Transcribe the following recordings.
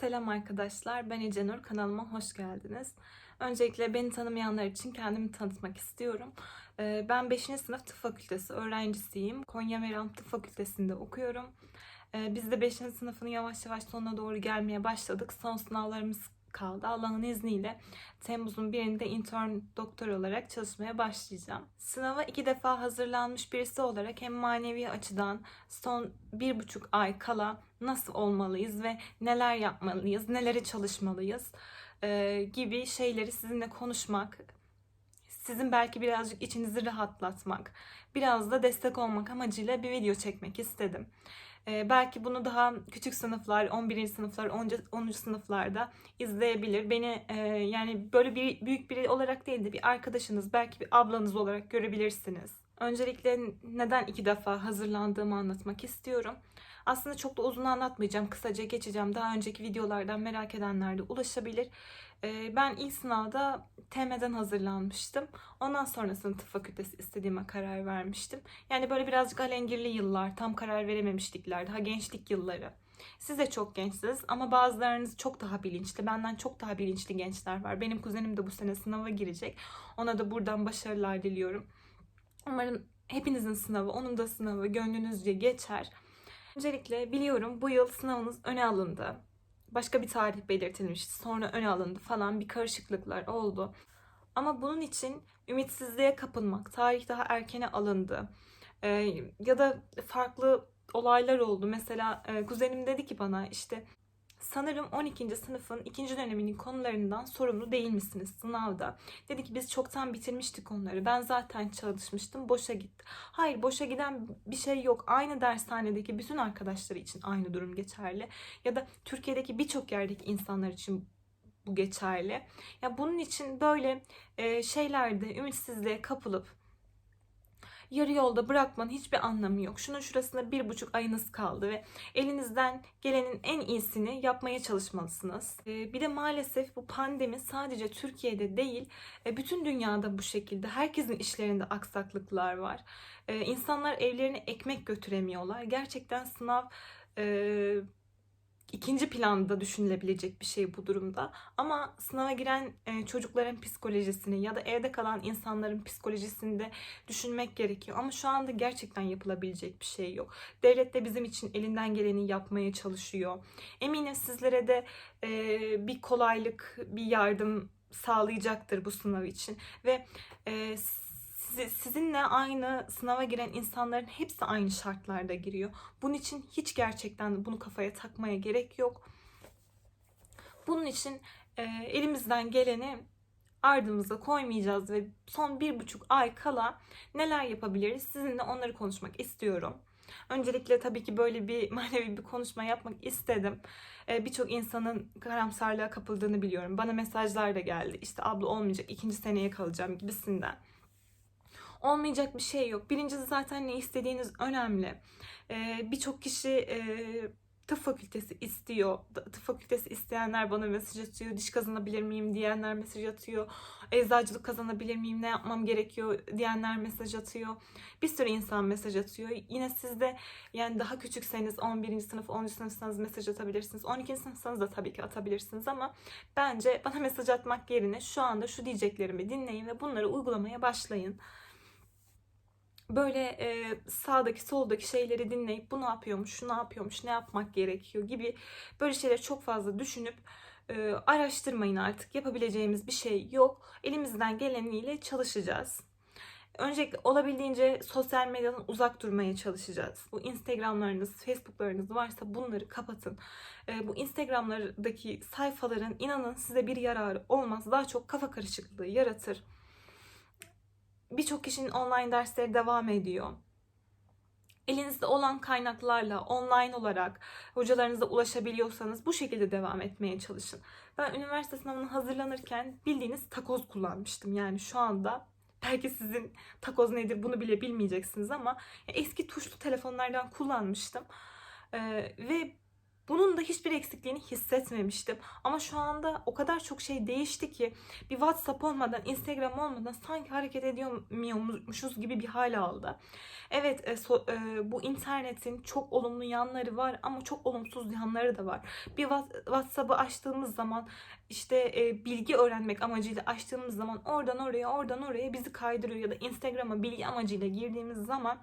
Selam arkadaşlar, ben Ece Nur. Kanalıma hoş geldiniz. Öncelikle beni tanımayanlar için kendimi tanıtmak istiyorum. Ee, Ben 5. sınıf tıp fakültesi öğrencisiyim. Konya Meram Tıp Fakültesi'nde okuyorum. Ee, Biz de 5. sınıfın yavaş yavaş sonuna doğru gelmeye başladık. Son sınavlarımız kaldı. Allah'ın izniyle Temmuz'un birinde intern doktor olarak çalışmaya başlayacağım. Sınava iki defa hazırlanmış birisi olarak hem manevi açıdan son bir buçuk ay kala nasıl olmalıyız ve neler yapmalıyız, nelere çalışmalıyız e, gibi şeyleri sizinle konuşmak, sizin belki birazcık içinizi rahatlatmak, biraz da destek olmak amacıyla bir video çekmek istedim. E, belki bunu daha küçük sınıflar, 11. sınıflar, 10. 10. sınıflarda izleyebilir. Beni e, yani böyle bir büyük biri olarak değil de bir arkadaşınız, belki bir ablanız olarak görebilirsiniz. Öncelikle neden iki defa hazırlandığımı anlatmak istiyorum. Aslında çok da uzun anlatmayacağım. Kısaca geçeceğim. Daha önceki videolardan merak edenler de ulaşabilir. Ee, Ben ilk sınavda TM'den hazırlanmıştım. Ondan sonrasında tıp fakültesi istediğime karar vermiştim. Yani böyle birazcık alengirli yıllar, tam karar verememişlikler, daha gençlik yılları. Siz de çok gençsiniz ama bazılarınız çok daha bilinçli. Benden çok daha bilinçli gençler var. Benim kuzenim de bu sene sınava girecek. Ona da buradan başarılar diliyorum. Umarım hepinizin sınavı, onun da sınavı gönlünüzce geçer. Öncelikle biliyorum bu yıl sınavınız öne alındı. Başka bir tarih belirtilmişti. Sonra öne alındı falan bir karışıklıklar oldu. Ama bunun için ümitsizliğe kapılmak, tarih daha erkene alındı. Ee, ya da farklı olaylar oldu. Mesela e, kuzenim dedi ki bana işte sanırım 12. sınıfın ikinci döneminin konularından sorumlu değil misiniz sınavda? Dedi ki biz çoktan bitirmiştik onları. Ben zaten çalışmıştım. Boşa gitti. Hayır boşa giden bir şey yok. Aynı dershanedeki bütün arkadaşları için aynı durum geçerli. Ya da Türkiye'deki birçok yerdeki insanlar için bu geçerli. Ya bunun için böyle şeylerde ümitsizliğe kapılıp yarı yolda bırakmanın hiçbir anlamı yok. Şunun şurasında bir buçuk ayınız kaldı ve elinizden gelenin en iyisini yapmaya çalışmalısınız. E, bir de maalesef bu pandemi sadece Türkiye'de değil, e, bütün dünyada bu şekilde. Herkesin işlerinde aksaklıklar var. E, insanlar evlerine ekmek götüremiyorlar. Gerçekten sınav e, ikinci planda düşünülebilecek bir şey bu durumda. Ama sınava giren e, çocukların psikolojisini ya da evde kalan insanların psikolojisini de düşünmek gerekiyor. Ama şu anda gerçekten yapılabilecek bir şey yok. Devlet de bizim için elinden geleni yapmaya çalışıyor. Eminim sizlere de e, bir kolaylık, bir yardım sağlayacaktır bu sınav için. Ve e, sizi- sizinle aynı sınava giren insanların hepsi aynı şartlarda giriyor. Bunun için hiç gerçekten bunu kafaya takmaya gerek yok. Bunun için e, elimizden geleni ardımıza koymayacağız ve son bir buçuk ay kala neler yapabiliriz sizinle onları konuşmak istiyorum. Öncelikle tabii ki böyle bir manevi bir konuşma yapmak istedim. E, Birçok insanın karamsarlığa kapıldığını biliyorum. Bana mesajlar da geldi. İşte abla olmayacak, ikinci seneye kalacağım gibisinden. Olmayacak bir şey yok. Birincisi zaten ne istediğiniz önemli. Ee, Birçok kişi e, tıp fakültesi istiyor. Tıp fakültesi isteyenler bana mesaj atıyor. Diş kazanabilir miyim diyenler mesaj atıyor. Eczacılık kazanabilir miyim? Ne yapmam gerekiyor diyenler mesaj atıyor. Bir sürü insan mesaj atıyor. Yine siz de yani daha küçükseniz 11. sınıf, 10. sınıfsanız mesaj atabilirsiniz. 12. sınıfsanız da tabii ki atabilirsiniz ama bence bana mesaj atmak yerine şu anda şu diyeceklerimi dinleyin ve bunları uygulamaya başlayın böyle e, sağdaki soldaki şeyleri dinleyip bu ne yapıyormuş, şu ne yapıyormuş, ne yapmak gerekiyor gibi böyle şeyleri çok fazla düşünüp e, araştırmayın artık. Yapabileceğimiz bir şey yok. Elimizden geleniyle çalışacağız. Öncelikle olabildiğince sosyal medyadan uzak durmaya çalışacağız. Bu Instagram'larınız, Facebook'larınız varsa bunları kapatın. E, bu Instagram'lardaki sayfaların inanın size bir yararı olmaz. Daha çok kafa karışıklığı yaratır birçok kişinin online dersleri devam ediyor. Elinizde olan kaynaklarla online olarak hocalarınıza ulaşabiliyorsanız bu şekilde devam etmeye çalışın. Ben üniversite sınavına hazırlanırken bildiğiniz takoz kullanmıştım. Yani şu anda belki sizin takoz nedir bunu bile bilmeyeceksiniz ama eski tuşlu telefonlardan kullanmıştım. Ee, ve Bunun da hiçbir eksikliğini hissetmemiştim. Ama şu anda o kadar çok şey değişti ki bir WhatsApp olmadan, Instagram olmadan sanki hareket ediyormuşuz gibi bir hal aldı. Evet e, so, e, bu internetin çok olumlu yanları var ama çok olumsuz yanları da var. Bir WhatsApp'ı açtığımız zaman işte e, bilgi öğrenmek amacıyla açtığımız zaman oradan oraya oradan oraya bizi kaydırıyor ya da Instagram'a bilgi amacıyla girdiğimiz zaman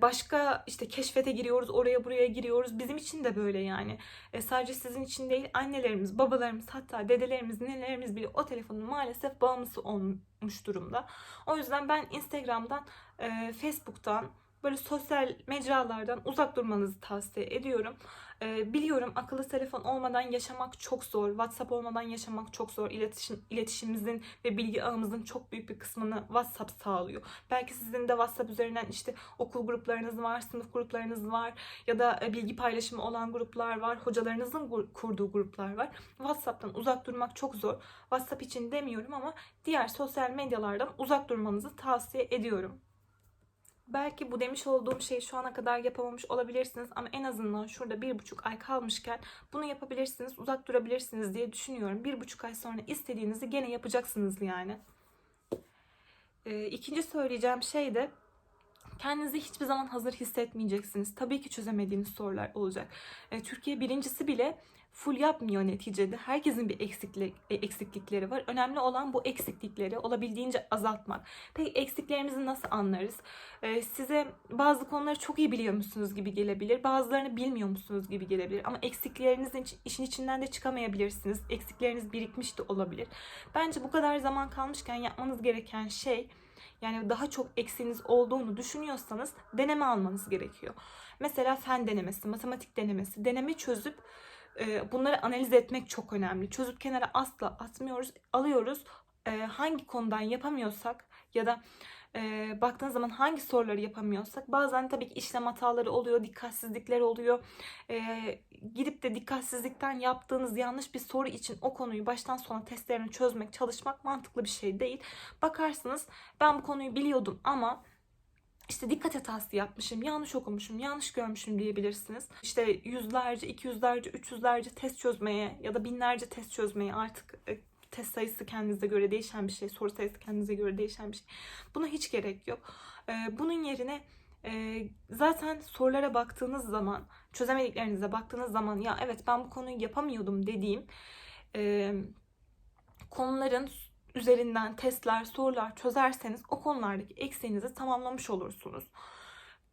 başka işte keşfete giriyoruz, oraya buraya giriyoruz. Bizim için de böyle yani. E, sadece sizin için değil, annelerimiz, babalarımız, hatta dedelerimiz, nenelerimiz bile o telefonun maalesef bağımlısı olmuş durumda. O yüzden ben Instagram'dan, Facebook'tan, böyle sosyal mecralardan uzak durmanızı tavsiye ediyorum. Ee, biliyorum akıllı telefon olmadan yaşamak çok zor. WhatsApp olmadan yaşamak çok zor. İletişim, iletişimimizin ve bilgi ağımızın çok büyük bir kısmını WhatsApp sağlıyor. Belki sizin de WhatsApp üzerinden işte okul gruplarınız var, sınıf gruplarınız var ya da e, bilgi paylaşımı olan gruplar var. Hocalarınızın kurduğu gruplar var. WhatsApp'tan uzak durmak çok zor. WhatsApp için demiyorum ama diğer sosyal medyalardan uzak durmanızı tavsiye ediyorum. Belki bu demiş olduğum şeyi şu ana kadar yapamamış olabilirsiniz ama en azından şurada bir buçuk ay kalmışken bunu yapabilirsiniz, uzak durabilirsiniz diye düşünüyorum. Bir buçuk ay sonra istediğinizi gene yapacaksınız yani. Ee, ikinci söyleyeceğim şey de kendinizi hiçbir zaman hazır hissetmeyeceksiniz. Tabii ki çözemediğiniz sorular olacak. Ee, Türkiye birincisi bile full yapmıyor neticede. Herkesin bir eksiklik, e, eksiklikleri var. Önemli olan bu eksiklikleri olabildiğince azaltmak. Peki eksiklerimizi nasıl anlarız? Ee, size bazı konuları çok iyi biliyor musunuz gibi gelebilir. Bazılarını bilmiyor musunuz gibi gelebilir. Ama eksiklerinizin işin içinden de çıkamayabilirsiniz. Eksikleriniz birikmiş de olabilir. Bence bu kadar zaman kalmışken yapmanız gereken şey yani daha çok eksiğiniz olduğunu düşünüyorsanız deneme almanız gerekiyor. Mesela fen denemesi, matematik denemesi, deneme çözüp bunları analiz etmek çok önemli. Çözüp kenara asla atmıyoruz, alıyoruz. Hangi konudan yapamıyorsak ya da baktığınız zaman hangi soruları yapamıyorsak bazen tabii ki işlem hataları oluyor, dikkatsizlikler oluyor. Gidip de dikkatsizlikten yaptığınız yanlış bir soru için o konuyu baştan sona testlerini çözmek, çalışmak mantıklı bir şey değil. Bakarsınız ben bu konuyu biliyordum ama işte dikkat hatası yapmışım, yanlış okumuşum, yanlış görmüşüm diyebilirsiniz. İşte yüzlerce, iki yüzlerce, üç yüzlerce test çözmeye ya da binlerce test çözmeye artık e, test sayısı kendinize göre değişen bir şey, soru sayısı kendinize göre değişen bir şey. Buna hiç gerek yok. E, bunun yerine e, zaten sorulara baktığınız zaman, çözemediklerinize baktığınız zaman ya evet ben bu konuyu yapamıyordum dediğim konuların üzerinden testler, sorular çözerseniz o konulardaki eksiğinizi tamamlamış olursunuz.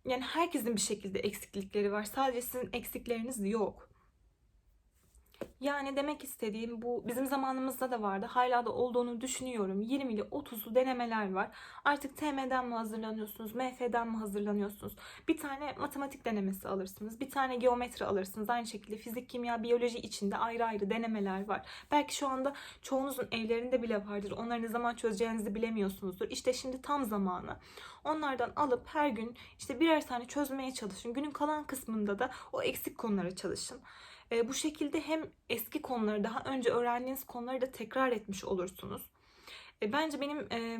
Yani herkesin bir şekilde eksiklikleri var. Sadece sizin eksikleriniz yok. Yani demek istediğim bu bizim zamanımızda da vardı. Hala da olduğunu düşünüyorum. 20 ile 30'lu denemeler var. Artık TM'den mi hazırlanıyorsunuz? MF'den mi hazırlanıyorsunuz? Bir tane matematik denemesi alırsınız. Bir tane geometri alırsınız. Aynı şekilde fizik, kimya, biyoloji içinde ayrı ayrı denemeler var. Belki şu anda çoğunuzun evlerinde bile vardır. Onları ne zaman çözeceğinizi bilemiyorsunuzdur. İşte şimdi tam zamanı. Onlardan alıp her gün işte birer tane çözmeye çalışın. Günün kalan kısmında da o eksik konulara çalışın. E, bu şekilde hem eski konuları daha önce öğrendiğiniz konuları da tekrar etmiş olursunuz. E, bence benim e,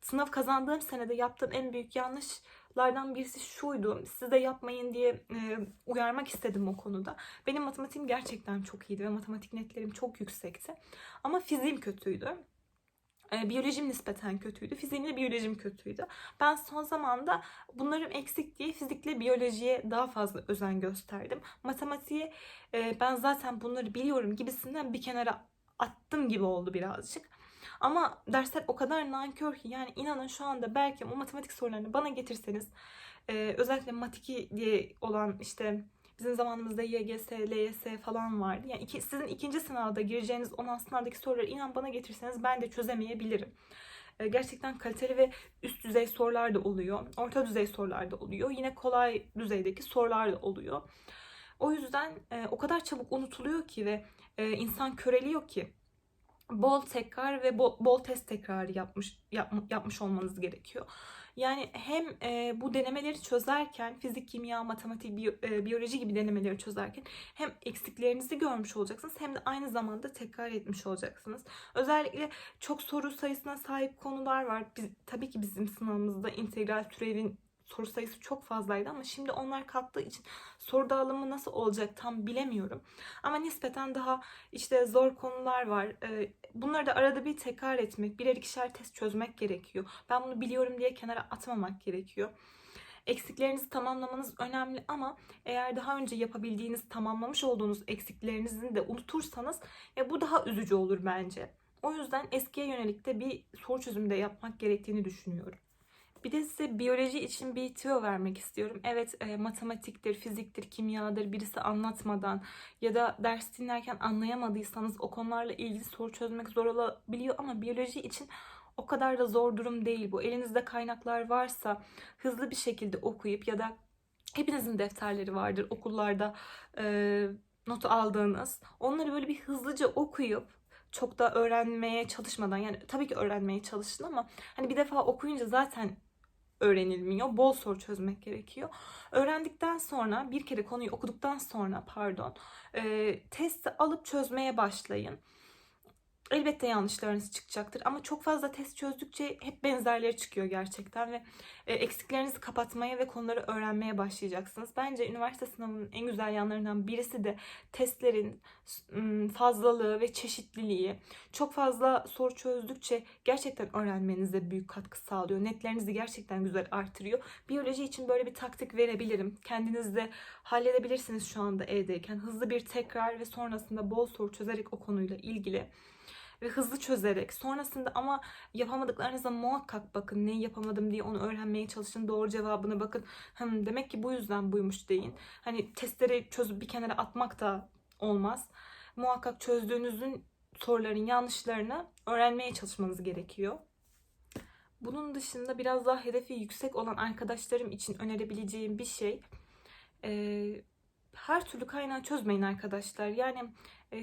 sınav kazandığım senede yaptığım en büyük yanlışlardan birisi şuydu. Siz de yapmayın diye e, uyarmak istedim o konuda. Benim matematiğim gerçekten çok iyiydi ve matematik netlerim çok yüksekti. Ama fiziğim kötüydü. E, biyolojim nispeten kötüydü. Fiziğimle biyolojim kötüydü. Ben son zamanda bunlarım eksik diye fizikle biyolojiye daha fazla özen gösterdim. Matematiği e, ben zaten bunları biliyorum gibisinden bir kenara attım gibi oldu birazcık. Ama dersler o kadar nankör ki yani inanın şu anda belki o matematik sorularını bana getirseniz e, özellikle matiki diye olan işte Bizim zamanımızda YGS, LYS falan vardı. Yani iki, sizin ikinci sınavda gireceğiniz olan sınavdaki soruları inan bana getirseniz ben de çözemeyebilirim. Ee, gerçekten kaliteli ve üst düzey sorular da oluyor. Orta düzey sorular da oluyor. Yine kolay düzeydeki sorular da oluyor. O yüzden e, o kadar çabuk unutuluyor ki ve e, insan köreliyor ki bol tekrar ve bol, bol test tekrarı yapmış yap, yapmış olmanız gerekiyor. Yani hem e, bu denemeleri çözerken fizik, kimya, matematik, biyo, e, biyoloji gibi denemeleri çözerken hem eksiklerinizi görmüş olacaksınız hem de aynı zamanda tekrar etmiş olacaksınız. Özellikle çok soru sayısına sahip konular var. Biz, tabii ki bizim sınavımızda integral türevin soru sayısı çok fazlaydı ama şimdi onlar kalktığı için soru dağılımı nasıl olacak tam bilemiyorum. Ama nispeten daha işte zor konular var. Ee, Bunları da arada bir tekrar etmek, birer ikişer test çözmek gerekiyor. Ben bunu biliyorum diye kenara atmamak gerekiyor. Eksiklerinizi tamamlamanız önemli ama eğer daha önce yapabildiğiniz, tamamlamış olduğunuz eksiklerinizi de unutursanız ya bu daha üzücü olur bence. O yüzden eskiye yönelik de bir soru çözümü de yapmak gerektiğini düşünüyorum. Bir de size biyoloji için bir tüyo vermek istiyorum. Evet e, matematiktir, fiziktir, kimyadır birisi anlatmadan ya da ders dinlerken anlayamadıysanız o konularla ilgili soru çözmek zor olabiliyor ama biyoloji için o kadar da zor durum değil bu. Elinizde kaynaklar varsa hızlı bir şekilde okuyup ya da hepinizin defterleri vardır okullarda e, not aldığınız. Onları böyle bir hızlıca okuyup çok da öğrenmeye çalışmadan yani tabii ki öğrenmeye çalışın ama hani bir defa okuyunca zaten öğrenilmiyor. Bol soru çözmek gerekiyor. Öğrendikten sonra bir kere konuyu okuduktan sonra pardon e, testi alıp çözmeye başlayın. Elbette yanlışlarınız çıkacaktır ama çok fazla test çözdükçe hep benzerleri çıkıyor gerçekten ve e, eksiklerinizi kapatmaya ve konuları öğrenmeye başlayacaksınız. Bence üniversite sınavının en güzel yanlarından birisi de testlerin fazlalığı ve çeşitliliği. Çok fazla soru çözdükçe gerçekten öğrenmenize büyük katkı sağlıyor. Netlerinizi gerçekten güzel artırıyor. Biyoloji için böyle bir taktik verebilirim. Kendiniz de halledebilirsiniz şu anda evdeyken. Hızlı bir tekrar ve sonrasında bol soru çözerek o konuyla ilgili ve hızlı çözerek sonrasında ama yapamadıklarınıza muhakkak bakın neyi yapamadım diye onu öğrenmeye çalışın doğru cevabına bakın Hım, demek ki bu yüzden buymuş deyin hani testleri çözüp bir kenara atmak da olmaz muhakkak çözdüğünüzün soruların yanlışlarını öğrenmeye çalışmanız gerekiyor. Bunun dışında biraz daha hedefi yüksek olan arkadaşlarım için önerebileceğim bir şey e, her türlü kaynağı çözmeyin arkadaşlar. Yani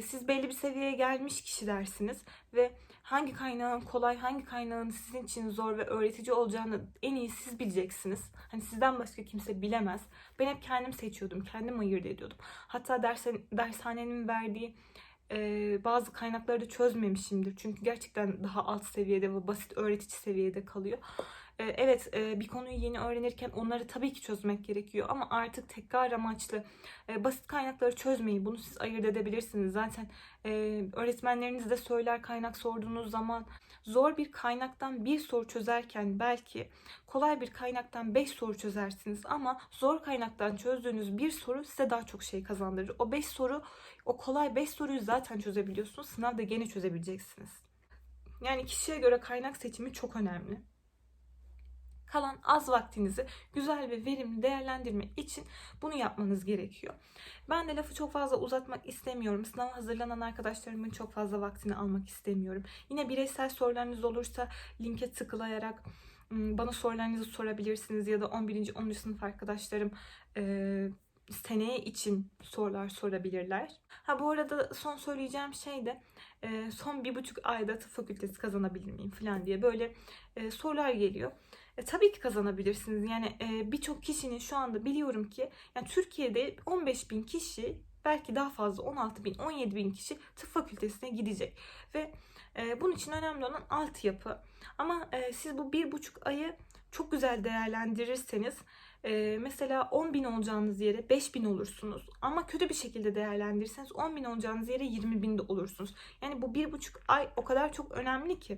siz belli bir seviyeye gelmiş kişilersiniz ve hangi kaynağın kolay, hangi kaynağın sizin için zor ve öğretici olacağını en iyi siz bileceksiniz. Hani sizden başka kimse bilemez. Ben hep kendim seçiyordum, kendim ayırt ediyordum. Hatta dersen, dershanenin verdiği e, bazı kaynakları da çözmemişimdir. Çünkü gerçekten daha alt seviyede ve basit öğretici seviyede kalıyor. E, evet e, bir konuyu yeni öğrenirken onları tabii ki çözmek gerekiyor ama artık tekrar amaçlı e, basit kaynakları çözmeyin. Bunu siz ayırt edebilirsiniz. Zaten e, öğretmenleriniz de söyler kaynak sorduğunuz zaman zor bir kaynaktan bir soru çözerken belki kolay bir kaynaktan 5 soru çözersiniz ama zor kaynaktan çözdüğünüz bir soru size daha çok şey kazandırır. O 5 soru, o kolay 5 soruyu zaten çözebiliyorsunuz. Sınavda gene çözebileceksiniz. Yani kişiye göre kaynak seçimi çok önemli. Kalan az vaktinizi güzel ve verimli değerlendirmek için bunu yapmanız gerekiyor. Ben de lafı çok fazla uzatmak istemiyorum. Sınava hazırlanan arkadaşlarımın çok fazla vaktini almak istemiyorum. Yine bireysel sorularınız olursa linke tıklayarak bana sorularınızı sorabilirsiniz ya da 11. 10. sınıf arkadaşlarım e, seneye için sorular sorabilirler. Ha bu arada son söyleyeceğim şey de son bir buçuk ayda tıp fakültesi kazanabilir miyim falan diye böyle sorular geliyor. E, tabii ki kazanabilirsiniz. Yani e, birçok kişinin şu anda biliyorum ki yani Türkiye'de 15 bin kişi belki daha fazla 16 bin 17 bin kişi tıp fakültesine gidecek ve e, bunun için önemli olan altyapı. Ama e, siz bu bir buçuk ayı çok güzel değerlendirirseniz e, mesela 10 bin olacağınız yere 5 bin olursunuz. Ama kötü bir şekilde değerlendirirseniz 10 bin olacağınız yere 20 bin de olursunuz. Yani bu bir buçuk ay o kadar çok önemli ki.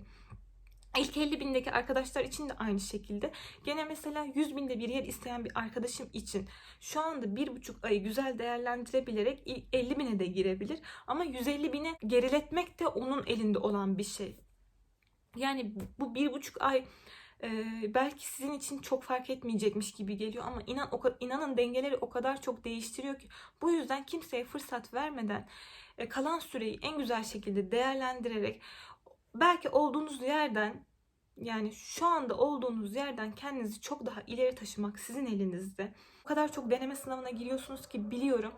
İlk 50 bindeki arkadaşlar için de aynı şekilde. Gene mesela 100 binde bir yer isteyen bir arkadaşım için şu anda bir buçuk ayı güzel değerlendirebilerek ilk 50 bine de girebilir. Ama 150 bine geriletmek de onun elinde olan bir şey. Yani bu bir buçuk ay e, belki sizin için çok fark etmeyecekmiş gibi geliyor ama inan o inanın dengeleri o kadar çok değiştiriyor ki bu yüzden kimseye fırsat vermeden e, kalan süreyi en güzel şekilde değerlendirerek belki olduğunuz yerden yani şu anda olduğunuz yerden kendinizi çok daha ileri taşımak sizin elinizde. O kadar çok deneme sınavına giriyorsunuz ki biliyorum.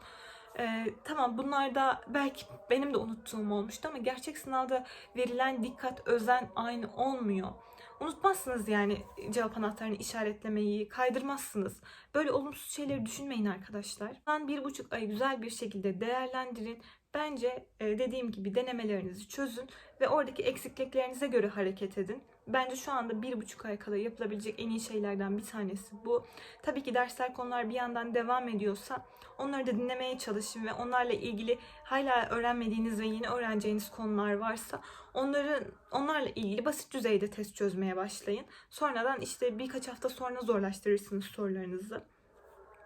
Ee, tamam bunlar da belki benim de unuttuğum olmuştu ama gerçek sınavda verilen dikkat, özen aynı olmuyor. Unutmazsınız yani cevap anahtarını işaretlemeyi, kaydırmazsınız. Böyle olumsuz şeyleri düşünmeyin arkadaşlar. Ben bir buçuk ay güzel bir şekilde değerlendirin. Bence e, dediğim gibi denemelerinizi çözün ve oradaki eksikliklerinize göre hareket edin. bence şu anda bir buçuk ay kala yapılabilecek en iyi şeylerden bir tanesi bu. Tabii ki dersler konular bir yandan devam ediyorsa onları da dinlemeye çalışın ve onlarla ilgili hala öğrenmediğiniz ve yeni öğreneceğiniz konular varsa onları onlarla ilgili basit düzeyde test çözmeye başlayın. Sonradan işte birkaç hafta sonra zorlaştırırsınız sorularınızı.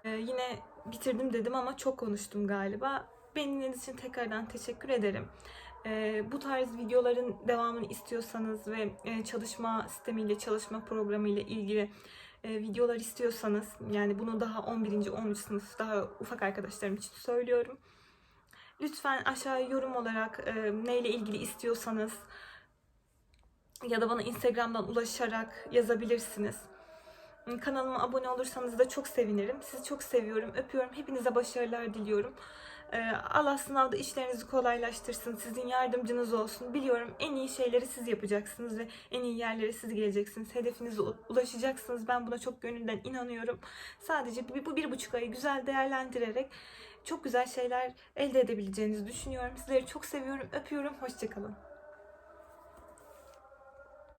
Ee, yine bitirdim dedim ama çok konuştum galiba. Beni dinlediğiniz için tekrardan teşekkür ederim. Ee, bu tarz videoların devamını istiyorsanız ve e, çalışma sistemiyle, çalışma programıyla ilgili e, videolar istiyorsanız, yani bunu daha 11. 13. sınıf daha ufak arkadaşlarım için söylüyorum. Lütfen aşağıya yorum olarak e, neyle ilgili istiyorsanız ya da bana Instagram'dan ulaşarak yazabilirsiniz. Kanalıma abone olursanız da çok sevinirim. Sizi çok seviyorum, öpüyorum. Hepinize başarılar diliyorum. Ee, Allah sınavda işlerinizi kolaylaştırsın, sizin yardımcınız olsun. Biliyorum en iyi şeyleri siz yapacaksınız ve en iyi yerlere siz geleceksiniz. Hedefinize ulaşacaksınız. Ben buna çok gönülden inanıyorum. Sadece bu bir buçuk ayı güzel değerlendirerek çok güzel şeyler elde edebileceğinizi düşünüyorum. Sizleri çok seviyorum, öpüyorum. Hoşçakalın.